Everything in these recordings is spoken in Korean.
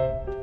아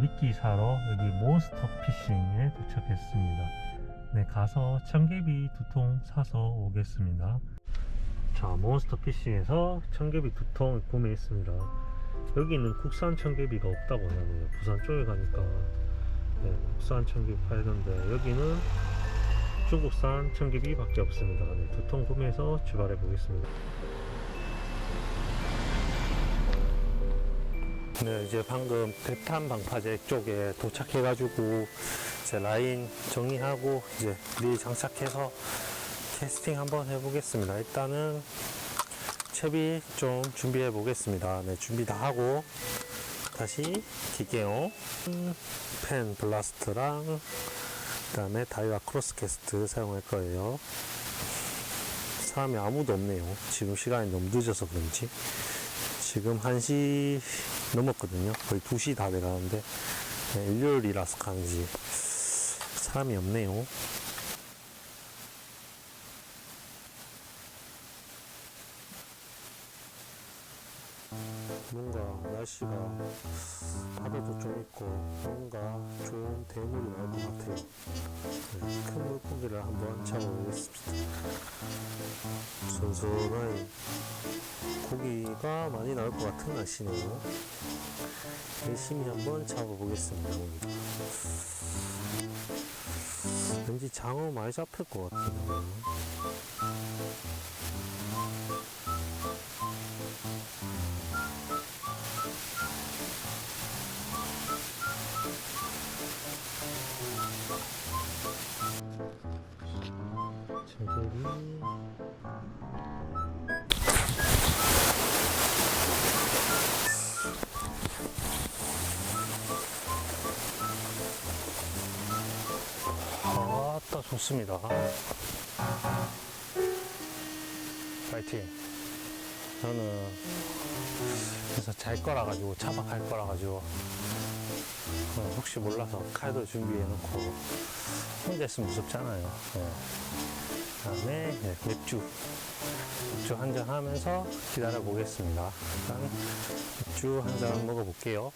미끼 사러 여기 몬스터 피싱에 도착했습니다. 네, 가서 청개비 두 통 사서 오겠습니다. 자, 몬스터 피싱에서 청개비 두 통 구매했습니다. 여기는 국산 청개비가 없다고 하네요. 부산 쪽에 가니까 네, 국산 청개비 팔던데 여기는 중국산 청개비 밖에 없습니다. 네, 두 통 구매해서 출발해 보겠습니다. 네, 이제 방금 대탄 방파제 쪽에 도착해가지고 이제 라인 정리하고 이제 릴 장착해서 캐스팅 한번 해보겠습니다. 일단은 채비 좀 준비해 보겠습니다. 네, 준비 다 하고 다시 기계용 음, 펜 블라스트랑 그다음에 다이와 크로스 캐스트 사용할 거예요. 사람이 아무도 없네요. 지금 시간이 너무 늦어서 그런지. 지금 1시 넘었거든요. 거의 2시 다 돼가는데, 네, 일요일이라서 그런지 사람이 없네요. 뭔가 날씨가 파도도 좀 있고 뭔가 좋은 대물이 나올 것 같아요. 네, 큰 물고기를 한번 잡아보겠습니다. 선선하게 고기가 많이 나올 것 같은 날씨네요. 열심히 한번 잡아보겠습니다. 왠지 장어 많이 잡힐 것 같아요. 좋습니다. 파이팅. 저는 그래서 잘 거라 가지고 차박할 거라 가지고 어, 혹시 몰라서 칼도 준비해 놓고 혼자 있으면 무섭잖아요. 어. 그다음에 네, 맥주 맥주 한 잔 하면서 기다려 보겠습니다. 일단 맥주 한 잔 먹어 볼게요.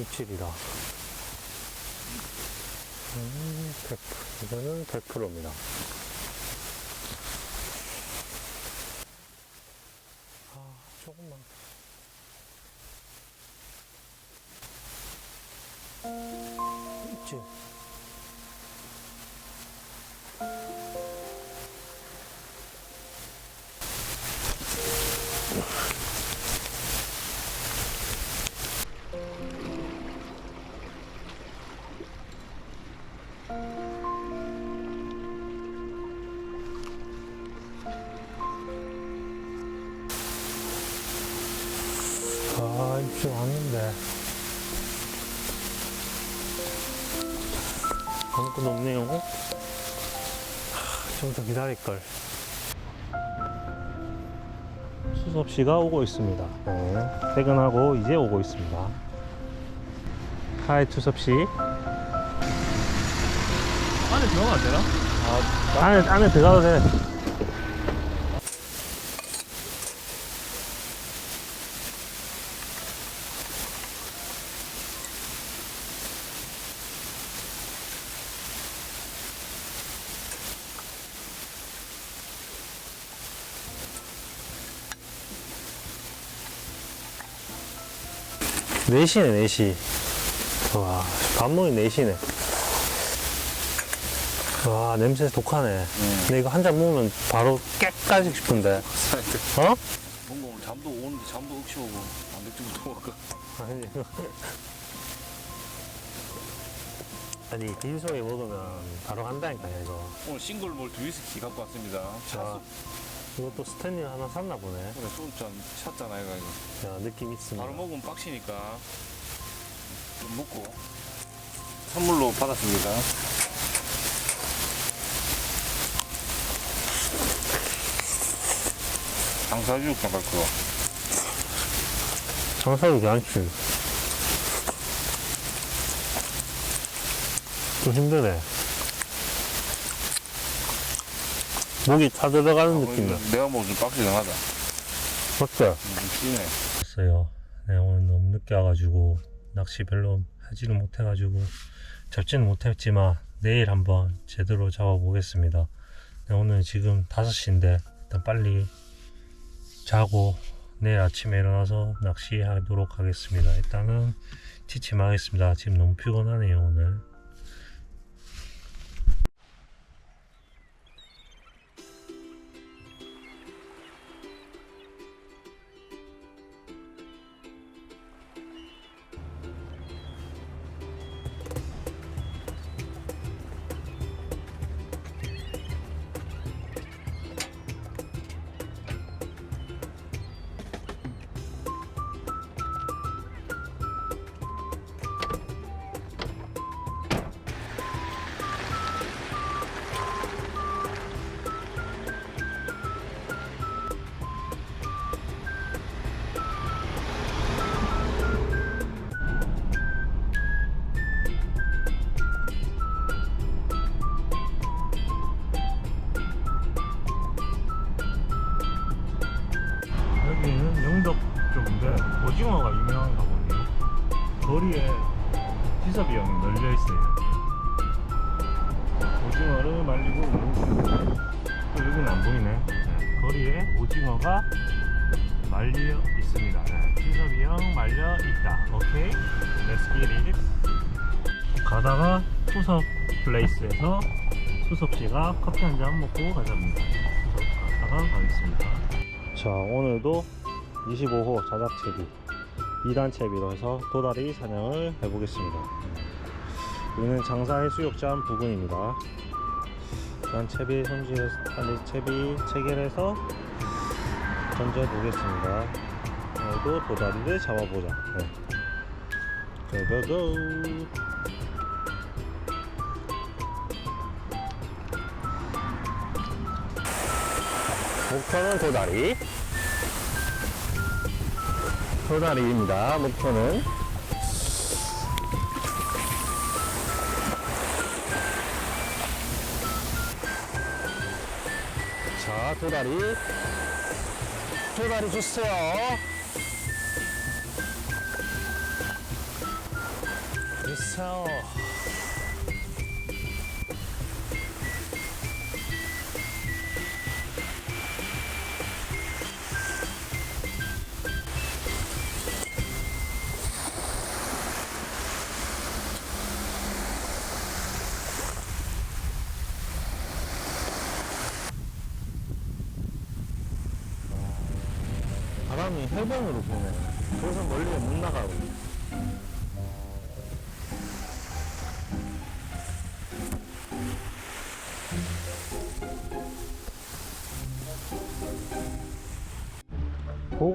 입질이다. 음, 100, 이거는 100%입니다. 아, 입질 왔는데. 아무것도 없네요. 좀더 기다릴걸. 수섭 씨가 오고 있습니다. 네, 퇴근하고 이제 오고 있습니다. 하이 수섭 씨. 안에 들어가면 안 되나? 안에, 안에 들어가도 돼. 네시네네시 와, 밥 먹이 네시네 와, 냄새 독하네. 근데 이거 한 잔 먹으면 바로 깨까지 싶은데. 어? 뭔가 오늘 잠도 오는데 잠도 억시 오고 안 맥주부터 먹을까? 아니. 아니, 빈속에 먹으면 바로 간다니까, 이거. 오늘 싱글 몰 두 위스키 갖고 왔습니다. 자, 이것도 스탠리 하나 샀나 보네. 오늘 소주잔 찼잖아 이거 이거. 야, 느낌 있습니다. 바로 먹으면 빡시니까 좀 먹고 선물로 받았습니다. 장사juk 나갈 거. 장사도 괜찮지. 좀 힘드네. 목이 타 들어가는 느낌이야. 내가 먹으면 좀 빡시긴 하다. 좀 진해. 왔어요. 네, 오늘 너무 늦게 와가지고 낚시 별로 하지는 못해가지고 잡지는 못했지만 내일 한번 제대로 잡아보겠습니다. 네, 오늘 지금 5시인데 일단 빨리 자고 내일 아침에 일어나서 낚시하도록 하겠습니다. 일단은 지침하겠습니다. 지금 너무 피곤하네요 오늘. 플레이스에서 수섭 씨가 커피 한 잔 먹고 가자입니다. 수섭 가다가 가겠습니다. 자 오늘도 25호 자작채비 2단 채비로 해서 도다리 사냥을 해보겠습니다 여기는 장사의 수욕장 부근입니다 일단 채비 손질해서 아니 채비 체결해서 던져보겠습니다 오늘도 도다리를 잡아보자 네. 고고고 목표는 도다리. 도다리입니다. 목표는. 자 도다리. 도다리 주세요. 안녕하세요.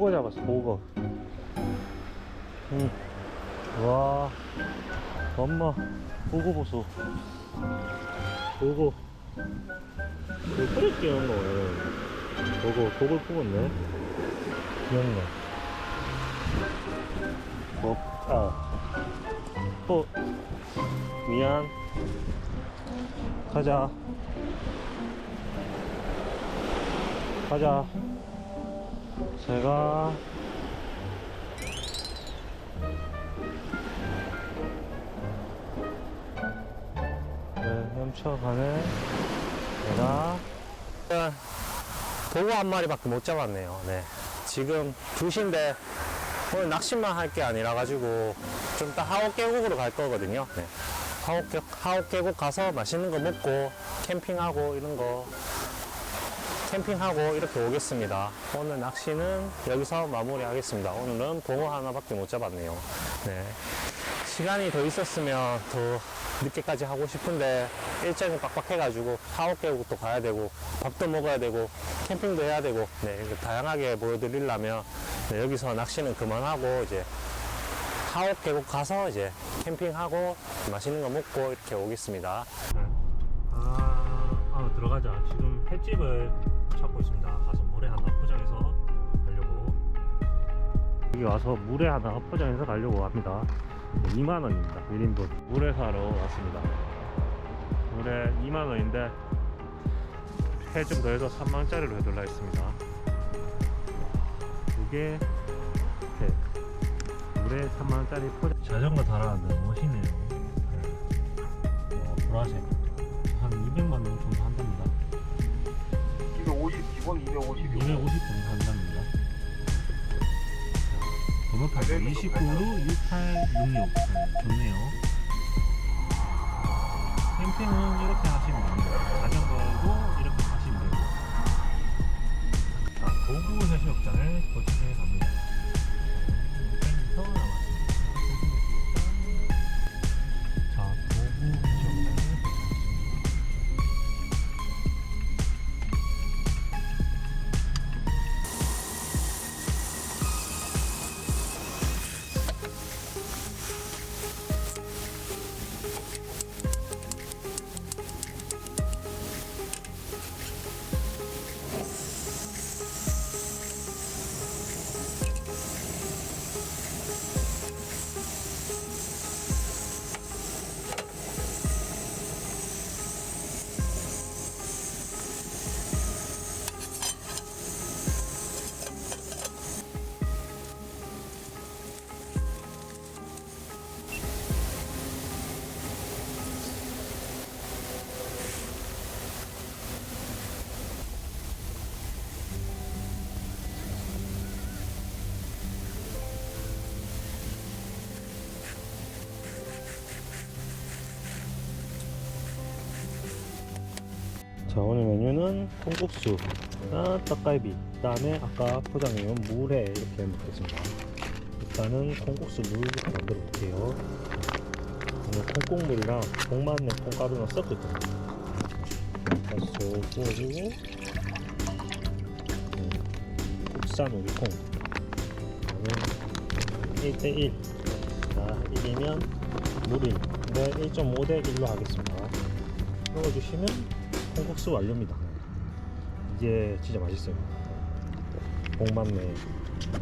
보고 잡았어, 보고. 응. 와, 엄마, 보고 보소. 보고. 왜 그래 끼는 거예요? 보고, 보고 뽑았네. 귀엽네. 뭐, 아. 어, 미안. 가자. 가자. 제가 네, 훔쳐가네. 내가 도구 한 마리밖에 못 잡았네요. 네. 지금 2시인데 오늘 낚시만 할 게 아니라 가지고 좀 이따 하옥 계곡으로 갈 거거든요. 네. 하옥, 계- 하옥 계곡 가서 맛있는 거 먹고 캠핑하고 이런 거 캠핑하고 이렇게 오겠습니다. 오늘 낚시는 여기서 마무리하겠습니다. 오늘은 붕어 하나밖에 못 잡았네요. 네. 시간이 더 있었으면 더 늦게까지 하고 싶은데 일정이 빡빡해가지고 하옥 계곡도 가야 되고 밥도 먹어야 되고 캠핑도 해야 되고 네, 다양하게 보여드리려면 네, 여기서 낚시는 그만하고 이제 하옥 계곡 가서 이제 캠핑하고 맛있는 거 먹고 이렇게 오겠습니다. 아, 아 들어가자. 지금 횟집을 찾고 있습니다. 가서 물에 하나 포장해서 가려고. 여기 와서 물에 하나 포장해서 가려고 합니다. 2만 원입니다. 1인분. 물에 사러 왔습니다. 물에 2만 원인데 회좀 더해서 3만 원짜리로 해둘라 했습니다. 이게 회. 물에 3만 원짜리 포장. 자전거 달아놨는데 멋있네요. 네. 어, 보라색. 250 기본 250이고 250 정도 한답니다. 번호판 29로 6866. 네, 좋네요. 캠핑은 이렇게 하시면 됩니다. 자전거도 이렇게 하시면 되고. 자, 도구 해수욕장을 도착해 갑니다. 자 오늘 메뉴는 콩국수, 아, 떡갈비, 그 다음에 아까 포장해온 물회 이렇게 먹겠습니다. 일단은 콩국수 물부터 만들어 볼게요. 오늘 콩국물이랑 복만내 콩가루랑 섞을 겁니다. 다시 부어주고 음, 국산 오리콩 그다음에 1대1 자 1이면 물이 네 1.5대 1로 하겠습니다. 넣어주시면 콩국수 완료입니다. 이게 진짜 맛있어요. 복만내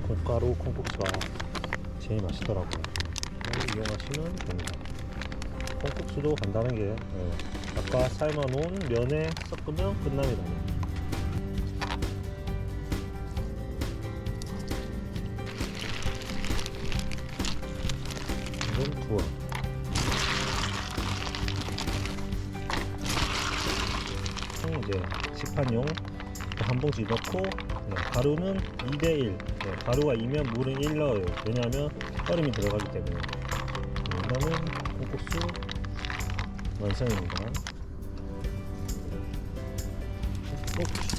콩가루 콩국수가 제일 맛있더라고요. 이용하시면 됩니다. 콩국수도 간단한 게 예, 아까 삶아놓은 면에 섞으면 끝납니다. 한 봉지 넣고 네, 가루는 2대1 네, 가루가 2면 물은 1 넣어요. 왜냐하면 얼음이 들어가기 때문에. 네, 이거는 콩국수 완성입니다. 어,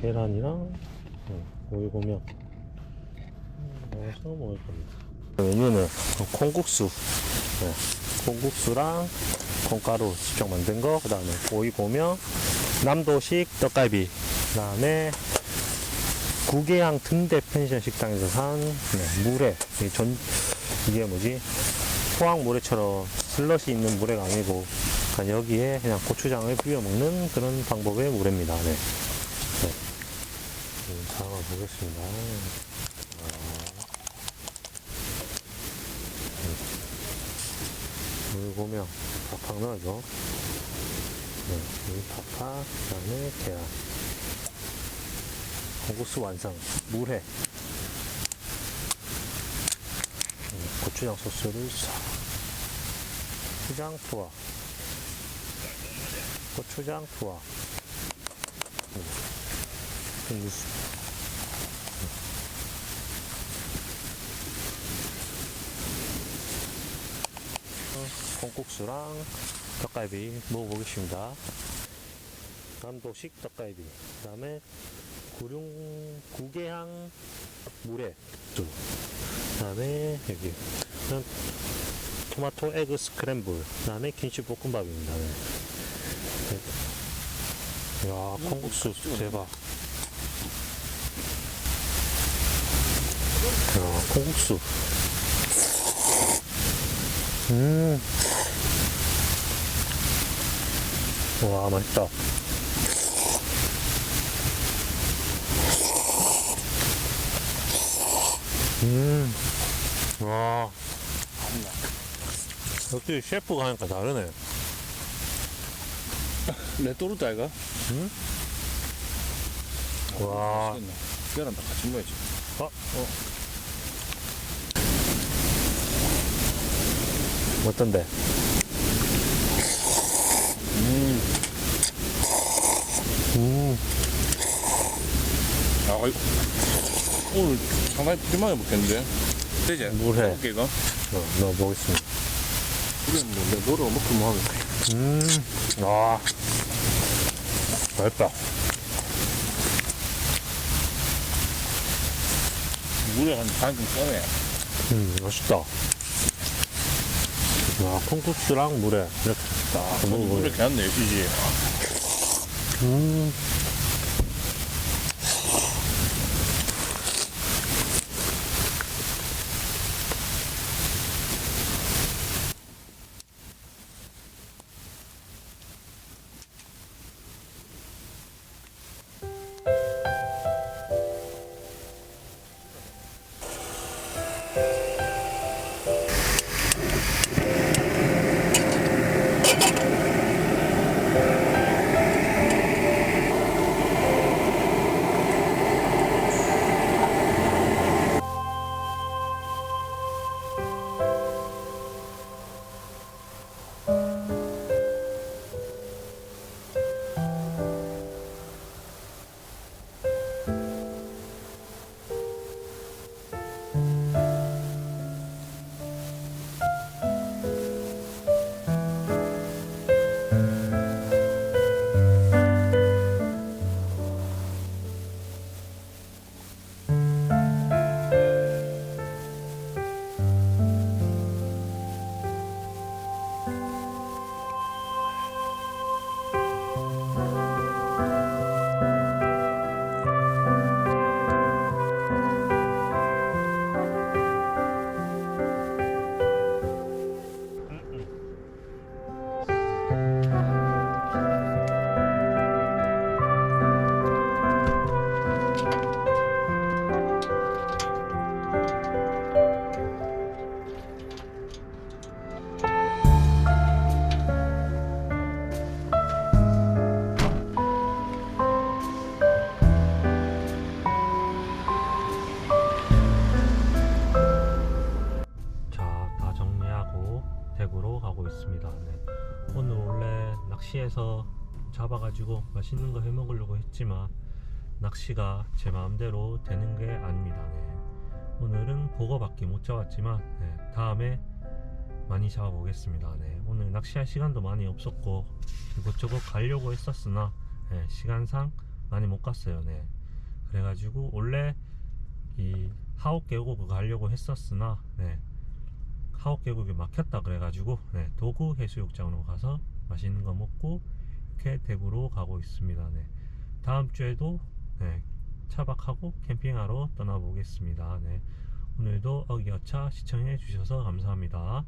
계란이랑 음, 오이고명 음, 넣어서 먹을 겁니다. 메뉴는 콩국수, 네, 콩국수랑 콩가루 직접 만든 거, 그 다음에 오이고명, 남도식 떡갈비, 그 다음에 구계양 등대 펜션 식당에서 산 네, 물회, 이게 전 이게 뭐지? 포항 물회처럼 슬럿이 있는 물회가 아니고 그냥 여기에 그냥 고추장을 비벼 먹는 그런 방법의 물회입니다. 네. 음, 담아 보겠습니다. 물고명 팍팍 넣어줘. 네, 물 팍팍, 그 다음에 계란. 콩국수 완성. 물회. 음, 고추장 소스를 싹. 고추장 투하. 고추장 투하. 음, 콩국수. 콩국수랑 떡갈비 먹어보겠습니다. 남도식 떡갈비. 그 다음에 구룡, 구계향 물회. 두. 그 다음에 여기. 토마토 에그 스크램블. 그 다음에 김치 볶음밥입니다. 네. 네. 야, 콩국수 대박. 야, 콩국수. 음. 와, 맛있다. 음. 와. 역시 셰프가 하니까 다르네. 레토르트 아이가? 응? 와. 맛있겠네. 계란 다 같이 먹어야지. 어? 어떤데? 음. 음. 아, 오늘 상당히 푸짐하게 먹겠는데? 되지? 물회. 이거? 어, 넣어보겠습니다. 그래, 뭐, 너를 먹고 뭐 하겠다. 음. 와. 맛있다. 물에 한 반쯤 써네. 음, 맛있다. 와, 콩국수랑 물에 이렇게 딱 물에. 개안 내시지. 음. 잡아가지고 맛있는 거 해 먹으려고 했지만 낚시가 제 마음대로 되는 게 아닙니다. 네. 오늘은 보거밖에 못 잡았지만 네, 다음에 많이 잡아보겠습니다. 네. 오늘 낚시할 시간도 많이 없었고 이곳저곳 가려고 했었으나 네, 시간상 많이 못 갔어요. 네. 그래가지고 원래 이 하옥 계곡을 가려고 했었으나 네. 하옥 계곡이 막혔다 그래가지고 네, 도구 해수욕장으로 가서 맛있는 거 먹고 이렇게 대구로 가고 있습니다. 네. 다음 주에도 네, 차박하고 캠핑하러 떠나보겠습니다. 네. 오늘도 어기어차 시청해 주셔서 감사합니다.